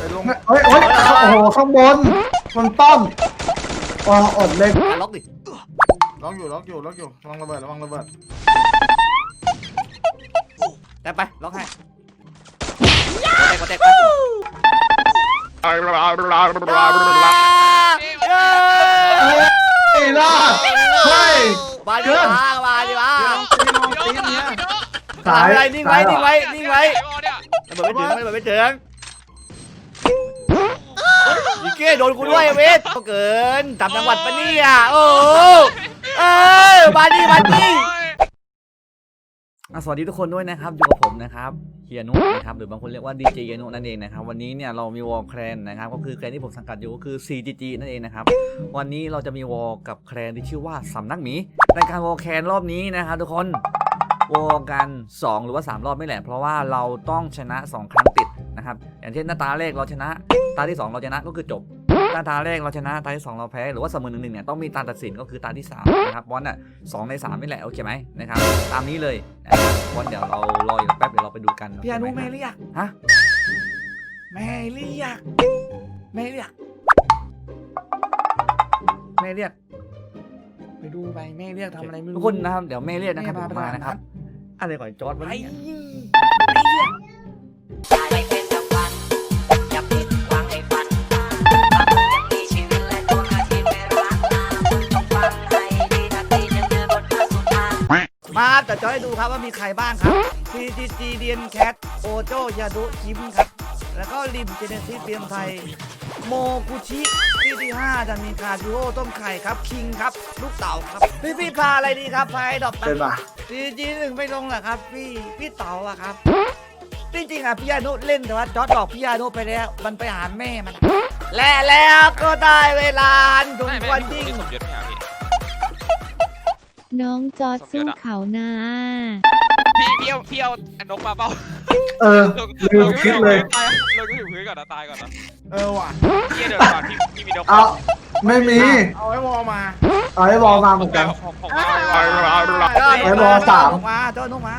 ไปลงเฮ้ยเฮ้ยโอ้โหข้างบนมันป้อมอ๋ออดเล็กอะล็อกดิล็อกอยู่ล็อกอยู่ล็อกอยู่ระวังระเบิดระวังระเบิดแต่ไปล็อกให้กดแตกกดแตกไปไอ้ล่ะเฮ้ยมาดิมามาดิมาตีนเนี่ยทำอะไรนิ่งไว้นิ่งไว้นิ่งไว้ไอ้บอลเนี่ยระเบิดไม่ถึงระเบิดไม่ถึง ยิงเก้โดนกูด้วยเวทเกินจำจังหวัดปะเนี่ยโอ้เออมาดิมาดิอะสวัสดีทุกคนด้วยนะครับอยู่กับผมนะครับเฮียนุนะครับหรือบางคนเรียกว่าดีเจเฮียนุนั่นเองนะครับวันนี้เนี่ยเรามีวอลแครนนะครับก็คือแครนที่ผมสังกัดอยู่ก็คือ CGG นั่นเองนะครับวันนี้เราจะมีวอลกับแครนที่ชื่อว่าสำนักหมีในการวอลแครนรอบนี้นะครับทุกคนวอลกัน 2 หรือว่า 3 รอบไม่แหละเพราะว่าเราต้องชนะ 2 ครั้งติดนะครับอย่างเช่นหน้าตาแรกเราชนะาที่ 2 เราชนะก็คือจบหน้าตาแรกเราชนะตาที่ 2 เราแพ้หรือว่าเสมอหนึ่งหนึ่งเนี่ยต้องมีตาตัดสินก็คือตาที่3นะครับบอลน่ะสองในสามนี่แหละโอเคไหมนะครับตามนี้เลยนะครับบอลเดี๋ยวเรารออีกแป๊บเดี๋ยวเราไปดูกันพี่อนุแม่เรียกฮะแม่เรียกแม่เรียกแม่เรียกไปดูไปแม่เรียกทำอะไรไม่รู้ทุกคนนะครับเดี๋ยวแม่เรียกนะครับแม่เดี๋ยวมามานะครับอะไรก่อนจอร์ดวันนี้ แต่จะให้ดูครับว่ามีใครบ้างครับ CGG เดียนแคทโอโจยาดุคิมครับ แล้วก็ริมเจเนซิสเบียมไทย โมกุชิที่ที่5จะมีคาจูโอต้มไข่ครับ คิงครับ ลูกเต่าครับ พี่พี่พาอะไรดีครับพาไอ้ดอกเป็นป่ะซีจีหนึ่งไม่ลงเหรอครับ พี่พี่เต่าอะครับจริงๆอะพี่ยานุเล่นแต่ว่าจอร์ดบอกพี่ยานุไปแล้ว มันไปหาแม่มัน และแล้วก็ได้เวลาอันสมไม่ควรไม่ยิ่ง น้องจอดสู้เขานะพี่พี่เอาพี่เอาอันนกมาเปล่าเออลงลืมคิดเลยตายลงก็ถึงพื้นก่อนนะตายก่อนนะเออว่ะพี่เดี๋ยวก่อนพี่พี่มีนกเอาไม่มี เอาไอ้วอลมา เอาไอ้บอลมาเหมือนกันผมผมอ่าว่าไอ้บอลสามมาจอร์ดนุกมา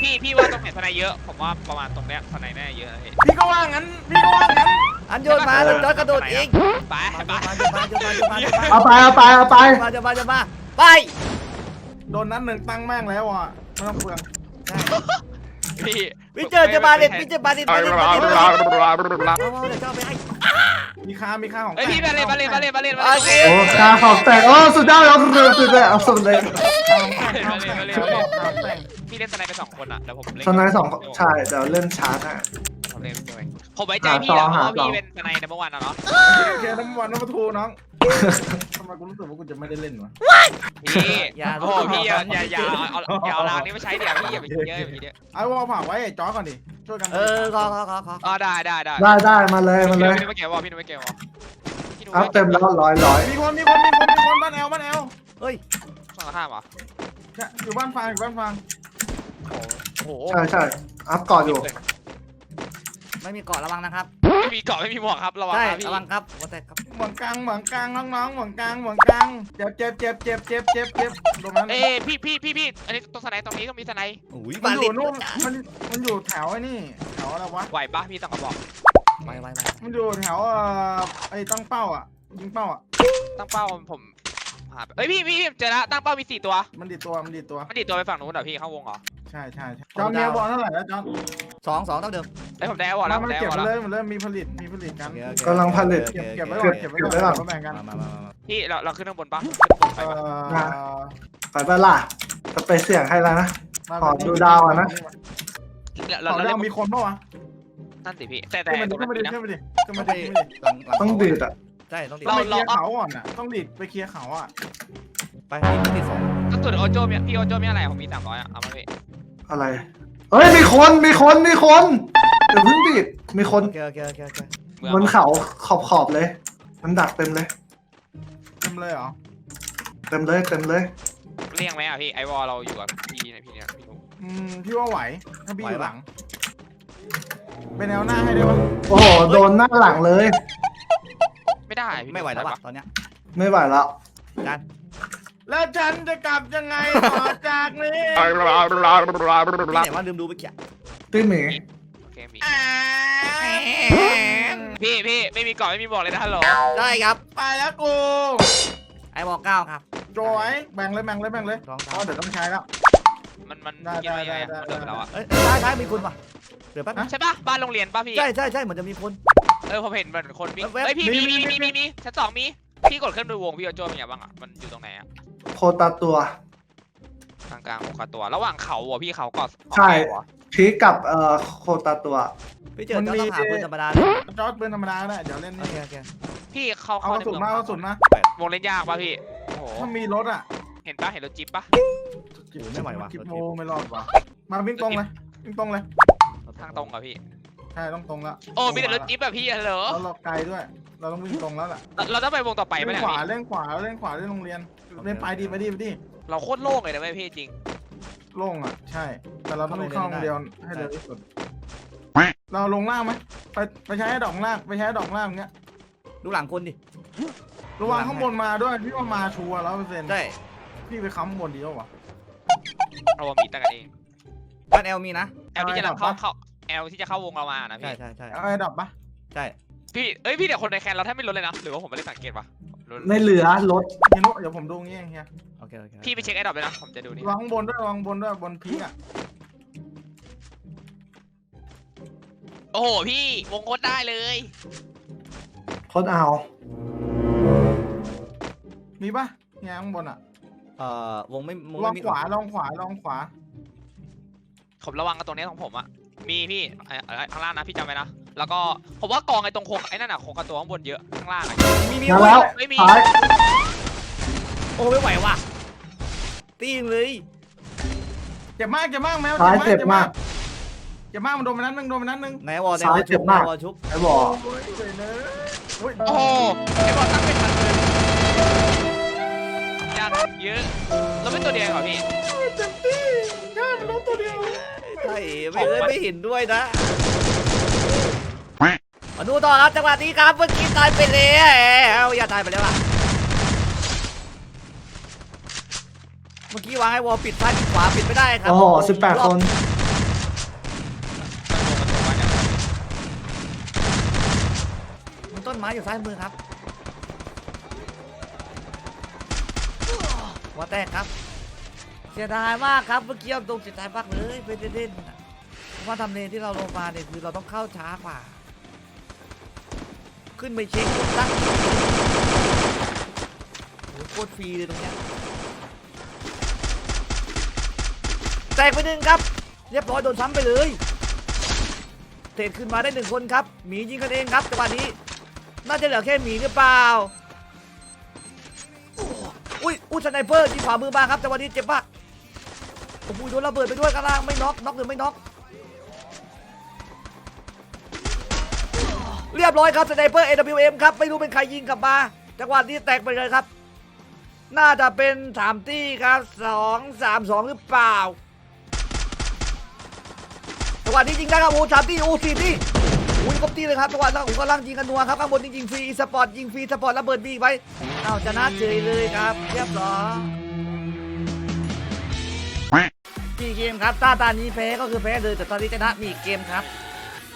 พี่พี่ว่าต้องเห็นทนายเยอะ ผมว่าประมาณตรงเนี้ยทนายแน่เยอะนะพี่พี่ก็ว่างั้นพี่ก็ว่างั้นอันโยนมาแล้วจอร์ดกระโดดอีกไปมาไปมามามามามาเอาไปเอาไปเอาไปมาจะมาจะมาไป โดนนั้นหนึ่งตั้งแม่งแล้วอะไม่ต้องเปลืองพี่พี่เจอจะมาเด็ดพี่จะมาเด็ดมาเด็ดมาเด็ดเอาเดี๋ยวเจ้าไปให้มีค่ามีค่าของเฮ้ยพี่มาเล่นมาเล่นมาเล่นมาเล่นมาโอเล่นเคโอ้คาขอบแตกโอ้สุดยอดเลยสุดยอดเอาสุดเลยของแต่งของแต่งของแต่งพี่เล่นทนายไปสองคนอะเดี๋ยวผมเล่นตอนนั้นสองใช่เดี๋ยวเล่นชาร์จอะผมเล่นด้วยผมไว้ใจพี่แล้วเพราะว่าพี่เป็นทนายในเมื่อวานนะเนาะโอเคน้ำวันน้ำทูน้อง ทำไมกูรู้สึกว่ากูจะไม่ได้เล่นวะพี่โอ้พี่อย่าอย่าอย่าเอาอย่าเอารางนี้มาใช้เดี๋ยวพี่อย่าไปเยอะอย่าไปเยอะไอ้วอลผักไว้จอก่อนดิช่วยกันเออขอขอขอขออ๋อได้ได้ได้ได้ได้มาเลยมาเลยพี่นุ้ยไม่เกี่ยววะพี่นุ้ยไม่เกี่ยววะพี่นุ้ยอัพเต็มแล้วร้อยร้อยมีคนมีคนมีคนมีคนบ้านแอลบ้านแอลเฮ้ยสองห้าวะอยู่บ้านฟางอยู่บ้านฟางโอ้โหใช่ใช่อัพก่อนอยู่ ไม่มีเกาะระวังนะครับไม่มีเกาะไม่มีหมวกครับระวังใช่นะพี่ระวังครับว่าแต่ครับหมวงกลางหมวงกลางน้องๆหมวงกลางหมวงกลางเจ็บเจ็บเจ็บเจ็บเจ็บเจ็บเจ็บตรงนั้นเอ้พี่พี่พี่พี่อันนี้ตรงสไนตรงนี้ก็มีสไนอุ้ยมับานอลิยู่นนู่นมันมันอยู่แถวไอ้นี่แถวอะไรวะไหวปะพี่ต้องกระบอกไปไปไปมันอยู่แถวเอ่อไอ้ตั้งเป้าอะยิงเป้าอะตั้งเป้าผมหาเอ้ยพี่พี่เจอแล้วตั้งเป้ามีสี่ตัวมันดีดตัวมันดีดตัวมันดีดตัวไปฝั่งนู้นเหรอพี่เข้าวงเหรอ ใช่ใช่ใช่จอมเมียบอลเท่าไหร่แล้วจอมสองสองเท่าเดิมไอ้ยผมได้วอลแล้วมัผมนได้เก็บวอลมาแล้วเลยมันเริ่มมีผลิตมีผลิตกันกำลังผลิตเก็บเก็บไว้ก่อนเก็บไว้ก่อนเก็บไว้ก่อนมาแบ่งกันมามามามาพี่เราเราขึ้นข้างบนปะเอ่อไปบ้าล่ะจะไปเสี่ยงให้แล้วนะขอดูดาวอะนะ เราขอเราดาเล่วนมีคนปะวะนั่นสิพี่แต่แต่ขึ้นมาดิตรงขึ้นนั้มานดินะ ขึ้นมาดิขึ้นมาดิขึ้นมาดิหลังหลังต้องดีดอะ ใช่ต้องดีต้องไปเคลียร์เขาก่อนอะต้องดีดไปเคลียร์เขาอะ ไปที่ที่สอง ก็สุดโอโจมีพี่โอโจมีอะไรผมมีสามร้อยอะเอามาพี่ อะไร เฮ้ย มีคน มีคน มีคนเดี๋ยวเพิ่งดีดมีคนโอเคโอเคโอเคโอเคเมืองบนเขาขอบขอบเลย มันดักเต็มเลย เต็มเลยเหรอเต็มเลย เต็มเลยเลี่ยงไหมอะพี่ไอวอลเราอยู่กับพี่เนี่ยพี่เนี่ยพี่นุ๊กอืมพี่ว่าไหว ถ้าพี่อยู่หลัง เป็นแนวหน้าให้ได้ปะโอ้โห โดนหน้าหลังเลย ไม่ได้พี่ไม่ไหวแล้วว่ะตอนเนี้ยไม่ไหวแล้วจาน แล้วฉันจะกลับยังไงต่อจากนี้ที่ไหนว่าลืมดูไปเกี่ยพี่หมีโอเคมีอ่าพี่พี่ไม่มีเกาะไม่มีบอกเลยนะฮัลโหลได้ครับ ไปแล้วกูไอ้บอกเก้าครับจอยแบ่งเลยแบ่งเลยแบ่งเลยรองอ๋อเท้าเดี๋ยวต้องใช้แล้ว มันมันได้กินอะไรได้ยังไงได้มันเดินไปแล้วอะเอ้ยท้ายท้ายมีคนป่ะเดี๋ยวแป๊บนึงใช่ปะบ้านโรงเรียนปะพี่ใช่ใช่ใช่เหมือนจะมีคน เออผมเห็นเหมือนคนวิ่งแว๊บๆเฮ้ยพี่มีมีมีมีมีมีมีมีชั้นสองมี พี่กดขึ้นดูวงพี่โอโจ้เป็นไงบ้างอะ มันอยู่ตรงไหนอะ โคตาตัว กลางกลางๆวงคาตัว ระหว่างเขาอะพี่เขาก็ใช่ พีคกับเอ่อโคตาตัว พี่เจอจะต้องหาปืนธรรมดาเลยจอร์ดเป็นธรรมดาก็ได้เดี๋ยวเล่นโอนี่เคโอเคพี่เขาเอาเข้ากระในสุนเมืองมาเอากระสุนมาวงเล่นยากปะพี่ โอ้โห ถ้ามีรถอะเห็นปะเห็นรถจิ๊บปะโอ้ไม่ไหวว่ะกิรถโมจิ๊บไม่รอดว่ะมาวิ่งตรงเลยวิ่งตรงเลยทางตรงอะพี่ ใช่ต้องตรงแล้วโอ้มีแต่รถจิ๊บแบบพี่อะเหรอแล้วเราไกลด้วย เราต้องวิ่งตรงแล้วล่ะเราเราต้องไปวงต่อไปไหมเล่นเนี่ยขวาพี่เล่นขวาเล่นขวาเล่นโรงเรียนเล่นไปดีไปดีไปดีเราโคตรโล่งเลยนะเว้ยพี่จริง โล่งอะใช่ แต่เราต้องเข้าโรงเรียนให้เร็วที่สุดเราลงล่างไหมไปไปใช้ดอกล่างไปใช้ดอกล่างเงี้ยดูหลังคนดิระวังข้างบนมาด้วยพี่ว่ามาชัวร์แล้วเปอร์เซ็นต์ใช่พี่ไปค้ำข้างบนดีกว่าวะ เรามีตั้งกันเองบ้านแอลมีนะแอลที่จะเอาไว้เข้าก่อนปะเข้าแอลที่จะเข้าวงเรามานะใช่พี่ใช่ใช่เอาไอ้ดอกปะใช่ พี่เอ้ยพี่เดี๋ยวคนในแคนเราแทบไม่ลดเลยนะหรือว่าผมไม่ได้สังเกตวะลดไม่เหลือรถเฮียโนเดี๋ยวผมดูงี้เองเฮียโอเคโอเคพี่ไปเช็คไอ้ดอกเลยนะผมจะดูนี่ระวังข้างบนด้วยระวังบนด้วยบนพีกอะโอ้โหพี่วงโคตรได้เลยโคตรเอา มีปะเฮียข้างบนอะเอ่อวงไม่วงลอไม่งมีขวาลองขวาลองขวาผมระวังกับตรงนี้ของผมอะมีพี่ไอ้ไอ้ข้างล่างนะพี่จำไว้นะ แล้วก็ผมว่ากองไอ้ตรงโคงไอ้นั่นอะโคงกับตัวข้างบนเยอะข้างล่างอะมีมีมาแล้วไม่มีท้ายโอ้ไม่ไหวว่ะตีงเลยเจ็บมากเจ็บมากแมวท้ายเจ็บมากเจ็บมากมันโดนไปนัดนึงโดนไปนัดนึงไหนวอลไหนซ้ายวอลเจ็ชุบบมากวอลชุบไอ้บอกโอ้ยเลยเนอะโอ้ยโอ้โหไอ้บอลตั้งไม่ทันเลยยากเยอะเราไม่ตัวเดียวเหรอพี่เต็มที่ย่ามันล้มตัวเดียวใช่ไม่เลยไม่เห็นด้วยนะ มาดูต่อครับจังหวะนี้ครับเมื่อกี้ตายไปแล้วอย่าตายไปแล้วล่ะเมื่อกี้วางให้วอลปิดซ้ายปิดขวาปิดไม่ได้ครับโอ้โหสิบแปดคน มันต้นไม้อยู่ซ้ายมือครับหัวแตกครับเสียดายมากครับเมื่อกี้เอาตรงเสียดายมากเลยไปเล่นๆน่ะเพราะว่าทำเลนที่เราลงมาเนี่ยคือเราต้องเข้าช้ากว่า ขึ้นไปเช็คตั้งโหโคตรฟรีเลยตรงเนี้ยแตกไปหนึ่งครับ เรียบร้อยโดนซ้ำไปเลยเทรดขึ้นมาได้หนึ่งคนครับหมียิงกันเองครับจังหวะนี้ น่าจะเหลือแค่หมีหรือเปล่าอุ้ยอุ้ยสไนเปอร์ที่ขวามือมาครับจังหวะนี้เจ็บมากโอ้โหโดนระเบิดไปด้วยข้างล่างไม่น็อกน็อกหรือไม่น็อก เรียบร้อยครับสไนเปอร์ AWM ครับ ไม่รู้เป็นใครยิงกลับมา จังหวะนี้แตกไปเลยครับ น่าจะเป็นสามตี้ครับสองสามสองหรือเปล่า จังหวะนี้ยิงได้ครับโอ้สามตี้โอ้สี่ตี้อุ้ยครบตี้เลยครับจังหวะนั้นผมกำลังยิงกันนัวครับข้างบนยิงฟรีสปอร์ตยิงฟรีสปอร์ตระเบิดบีไปเอาชนะเฉยเลยครับ เรียบร้อยกี่เกมครับตาตานี้แพ้ก็คือแพ้เลยแต่ตอนนี้ชนะมีเกมครับ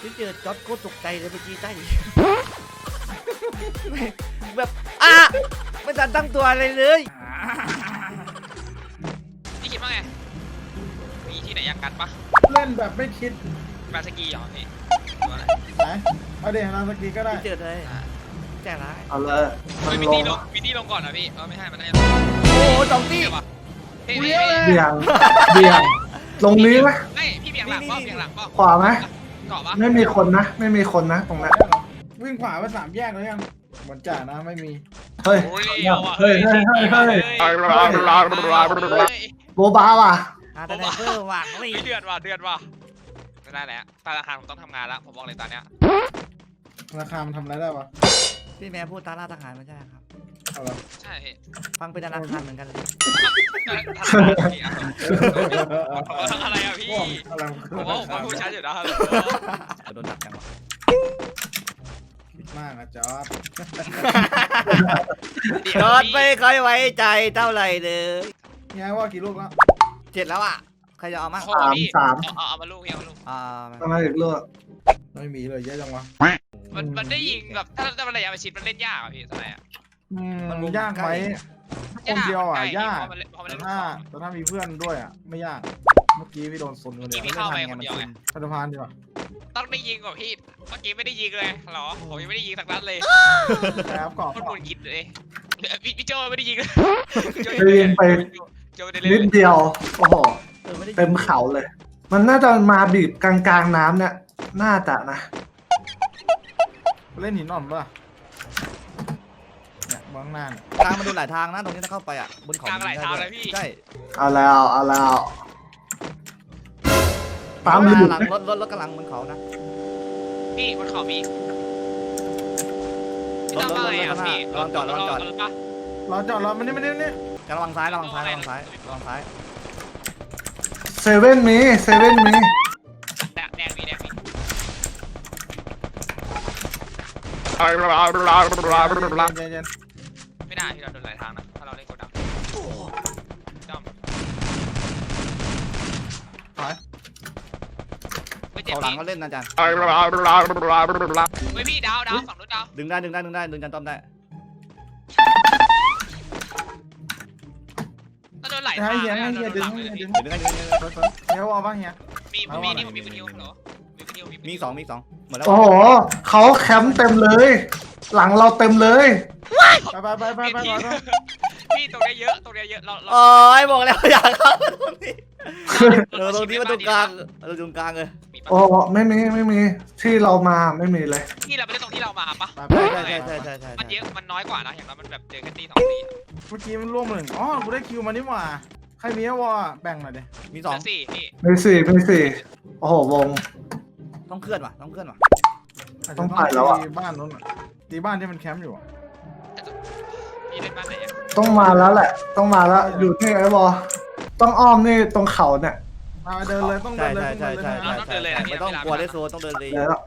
ที่เจอจอดโคตรตกใจเลยเมื่อกี้ใต้ แบบอะไม่ทันตั้งตัวอะไรเลย พี่คิดว่าไง มีที่ไหนอยากกันปะเล่นแบบไม่คิดบาสกีเหรอพี่หรือว่าอะไรไหนเอาเดี๋ยวนาสกีก็ได้ที่เจอเลยแจ้ร้ายเอาเลยมัเฮ้ยนมีลที่งลงมีที่ลงก่อนนะพี่เออไม่ใช่มันน่าจะโอ้โหสองที่ เดี๋ยววะพี่เลี้พี่ยวเลยเบี่ยงเบี่ยงลงนี้ไหมเฮ้ยพี่เบี่ยงหลังเปล่าเบี่ยงหลังเปล่าขวาไหม เกาะปะไม่มีคนนะ ไม่มีคนนะตรงนั้นวิ่งขวาไปสามแยกแล้วยังเหมือนจ่านะไม่มี เฮ้ย โอ้ยเลี้ยวอะเฮ้ยเฮ้ยเฮ้ยเฮ้ย เฮ้ยโบบาว่ะอาแต่ไนเปอร์หวังเลยเฮ้ยเดือดว่ะเดือดว่ะไม่ได้แล้วธนาคารผมต้องทำงานแล้วผมบอกเลยตอนเนี้ย ราคามันทำอะไรได้วะพี่แม่พูดตาล่าทหารไม่ใช่ครับ เอาละใช่พี่ฟังเป็นธนาคารเหมือนกันเลยธนาคารพี่อะอะไรอะพี่พวกอะไรผมว่าผมว่าผู้ชายอยู่นะฮัลโหลโดนดักจังวะคิดมากอะจอร์ดจอดไม่ค่อยไว้ใจเท่าไหร่เลยเฮียว่ากี่ลูกแล้วเจ็ดแล้วอะใครจะเอามาโอ้โหพี่เอาเอามาลูกพี่เอามาลูก อ่าทำไมถึงเลือกไม่มีเลยเยอะจังวะโอ้โหมันมันได้ยิงแบบถ้าถ้ามันระยะประชิดมันเล่นยากอะพี่สมัยอะ อืมมันวงยากไหมใกล้ คนเดียวอะใกล้ยากพอมันเล่นพอมันแต่เล่นลูกถ้าซอง แต่ถ้ามีเพื่อนด้วยอะ ไม่ยาก เมื่อกี้พี่โดนซนคนเดียวเมื่อกี้พี่เข้าไปคนเดียวไง พัฒพานดีกว่าต้องได้ยิงกว่าพี่ เมื่อกี้ไม่ได้ยิงเลยเหรอผมยังไม่ได้ยิงสักนัดเลยแล้วกรอบโคตรบุญกินเลยพี่พี่โจไม่ได้ยิงเลยพี่โจได้ยิงไป โจไม่ได้เล่นนิดเลยเดียว โอ้โหเออไม่ได้เต็มเขาเลย มันน่าจะมาบีบกลางๆน้ำเนี่ย น่าจะนะ เล่นหินอ่อนปะ ล่ะเนี่ยบางหน้าเนี่ยทางมันดูหลายทางนะ ตรงนี้ถ้าเข้าไปอะบนเขากลางหลายทางเลยพี่ ใช่เอาแล้วเอาแล้วตามหหลุดลังรถรถรถกำลังบนเขานะพี่บนเขามีพี่รถตามรถมารไงถอะข้างหน้าพี่ระวังจอดระวังจอดรถปะรอจอดรอมันนี่มันนี่มันนี่ระวังซ้ายระวังซ้ายระวังซ้ายระวังซ้ายเซเว่นมีเซเว่นมีแดงแดงมีแดงมีเย็นเย็นไม่ ได้พี่เราโดนหลายทางนะถ้าเราเล่นโกดังจอมถอยไม่เจ็บเขาหลังพี่ก็เล่นนะอาจารย์ เฮ้ยพี่ดาวดาวฝั่งนู้นดาวดึงได้ดึงได้ดึงได้ดึงจันต้อมได้ถ้าโดนหลายให้ทางเฮียให้นะเฮียโดดึนงหลังให้เลยเฮียพี่ดึงดึงได้ดึงได้ดึงได้เฮียวอลบ้างเฮียมีมีนี่ผมมีเป็นนิวเหรอมีเป็นนิวมีเป็นมีนิวสองมีสองหมดแล้วโอ้โหเขาแคมป์เต็มเลย หลังเราเต็มเลย ไปไปไปไปไปพี่ไปพี่ตรงนี้เยอะตรงนี้เยอะเราเราโอ้ยบอกแล้วอยากเข้าตรงนี้เออตรงนี้มันตรงกลางเออตรงกลางเลยมีปะโอ้โหไม่มีไม่มีที่เรามาไม่มีเลย ที่เราไม่ได้ตรงที่เรามาปะไปใช่ไปใช่ใช่ใช่ใช่มันใช่เยอะมันน้อยกว่านะอย่างน้อยมันแบบเจอแค่ตีสองตีเมื่อกี้มันร่วมหนึ่งอ๋อกูได้คิวมานี่หว่าใครมีวอลแบ่งหน่อยดิมีสสอองงสี่พี่มีสี่มีสี่โอ้โหวง ต้องเคลื่อนว่ะต้องเคลื่อนว่ะาจจะต้องไปแล้วอะ ตีบ้านนู้นอะตีบ้านที่มันแคมป์อยู่อะ พี่เล่นบ้านไหนอะต้องมาแล้วแหละ ต้องมาแล้ว อยู่ที่ไอ้บอต้องอ้อมนี่ตรงเขาเนี่ยมาเดินเลยต้องใช่เดินเลยใช่ต้องใช่เดินเลยใช่ใช่ไม่ต้องกลัวได้โซนต้องเดินเลยแล้ว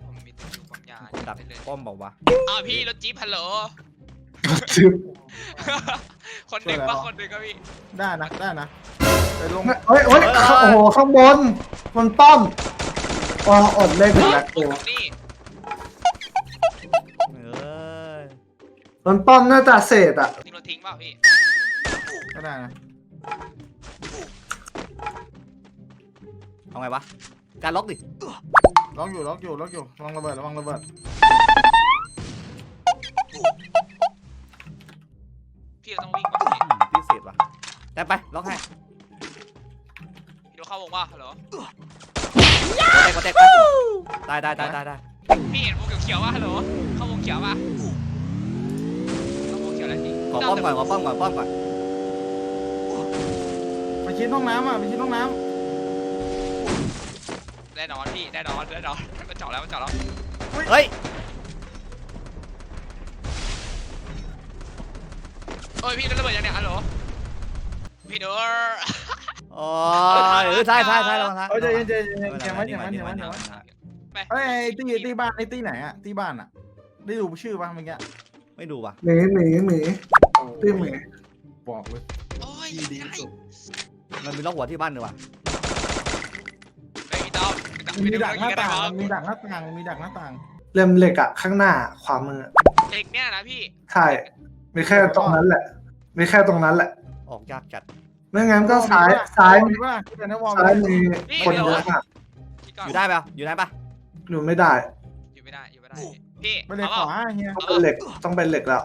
ผมมีตัวอยู่บางอย่างดักเล่นเลยป้อมบอกว่าอ้าวพี่รถจี๊ปฮัลโหลจิ๊บคนหนึ่งปะคนหนึ่งก็พี่ได้นะได้นะไปลงเฮ้ยเฮ้ยโอ้โหข้างบนบนป้อมอ๋ออดเล่นอีกแล้วตกูรงนี้ บนป้อมน่าจะเศษอะทิ้งรถทิ้งเปล่าพี่ก็ได้นะเอาไงวะ การล็อกดิ ล็อกอยู่ล็อกอยู่ล็อกอยู่ระวังระเบิดระวังระเบิดพี่เราต้องวิ่งป่ะพี่อืมพิเศษว่ะแต่ไปล็อกให้พี่ดูเข้าวงป่ะฮัลโหลกดแตกกดแตกไปตายตายตายตายตายพี่เห็นวงเขียวๆป่ะฮัลโหลเข้าวงเขียวป่ะเข้าวงเขียวแล้วพี่ขอป้อมก่อนขอป้อมก่อนป้อมก่อนไปชิ้นห้องน้ำอะไปชิ้นห้องน้แน่นอนพี่แน่นอนแน่นอนมันเจาะแล้วมันเจาะแล้วเฮ้ยเอ้ยพี่ระเบิดยังเนี่ยฮัลโหลพี่เนอร์โอ้ยเออใช่ใช่ใช่ลองำท้ายเอ้ยใจเย็นใจเย็นใจเย็นเก็บไว้เก็บไว้เก็บไว้เก็บไว้เอ้ยไอ้ตีตีบ้านไอ้ตีไหนอะตีบ้านอะได้ดูชื่อป่ะเมื่อกี้ ไม่ดูว่ะหมีหมีหมีตีหมีบอกเลยโอ้ยที่ดีได้ที่สุดมันมีล็อกหัวที่บ้านด้วยว่ะไม่มีต้อมมีดักหน้าต่างมีมีดักหน้าต่างมีดักหน้าต่างเล่มเหล็กอะข้างหน้าขวามือเด็กเนี่ยนะพี่ใช่มีแค่ตรงนั้นแหละมีแค่ตรงนั้นแหละออกยากจัด ไม่งั้นก็ซ้ายซ้ายมีป่ะที่เป็นนักวอลซ้ายมีคนเยอะมากคิดก่อนอยู่ได้ปะอยู่ได้ปะอยู่ไม่ได้อยู่ไม่ได้อยู่ไม่ได้พี่ ไปเลยเอาขเปล่าวาเฮียต้องเป็นเหล็กต้องเป็นเหล็กแล้ว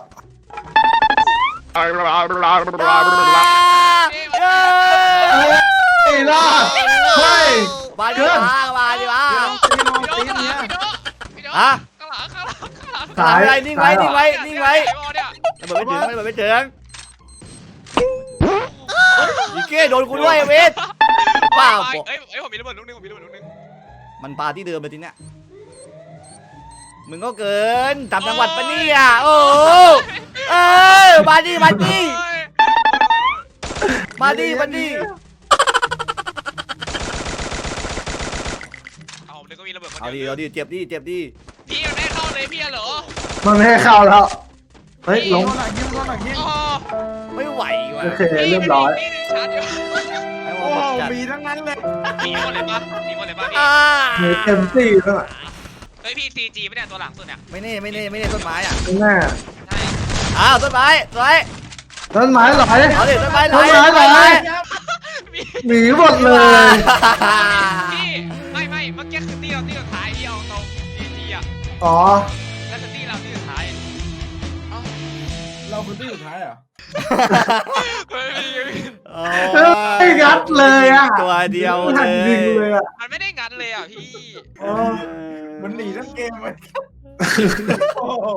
ไอ้ล่ะเฮ้ยมาดิมามาดิมาตีนอนพี่โดตีนนข้างหเนี้ลัยงพี่โดนพี่โดนฮะข้างหลังข้างหลังข้างหลังซ้ายอะไรนิ่งไว้นิ่งไว้เนี่ยนิ่งไว้เนี่ยระเบิดไม่ถึงระเบิดไม่ถึงอีเก้โดนกูด้วยเวทเปล่าเอ้บอกยเอ้ยผมมีระเบิดลูกนึงผมมีระเบิดลูกนึงมันปลาที่เดิมเลยทีเนี้ย มึงก็เกินตามจังหวัดปะเนี่ยโอ้เออมาดิมาดิเอ้ยมาดิมาดิเอาผมนึกว่ามีระเบิดคนเอาดิเดียวเอาดิเจ็บดิเจ็บดิพี่มันไม่ให้เข้าเลยพี่อะเหรอมันไม่ให้เข้าแล้ว เฮ้ยโดลงนหลังยิงโดนหลังยิงโอ้ไม่ไหวว่ะโอเคเรียบร้อยนี่นี่ชาร์จเดียวไอ้วโอ้อลหมดจัดมีทั้งนั้นเลยมีหมดเลยปะมีหมดเลยปะพี่ อ่ามีเต็มที่แล้วอะเฮ้ยพี่ซีจีไม่ได้ตัวหลังสุดเนี่ยไม่แน่ไม่แน่ไม่แน่ต้นไม้อะแน่ใช่อ้าวต้นไม้ต้นไม้ต้นไม้ไหลเอาดิต้นไม้ไหลต้นไม้ไหลต้นไม้มีหนีหมดเลยพี่ไม่ไม่เมื่อกี้คือตีเราตีสุดท้ายพี่เอาตรงซีจีอะอ๋อแล้วคือตีเราตีสุดท้ายเอ้าเราคือที่สุดท้ายเหรอเฮ้ยพี่โอ้เฮ้ยงัดเลยอะตัวเดียวหันเลยิงยเลยอะมันไม่ได้งัดเลยอะพี่อ๋อ มันหนีทั้งเกมเลยโอ้โห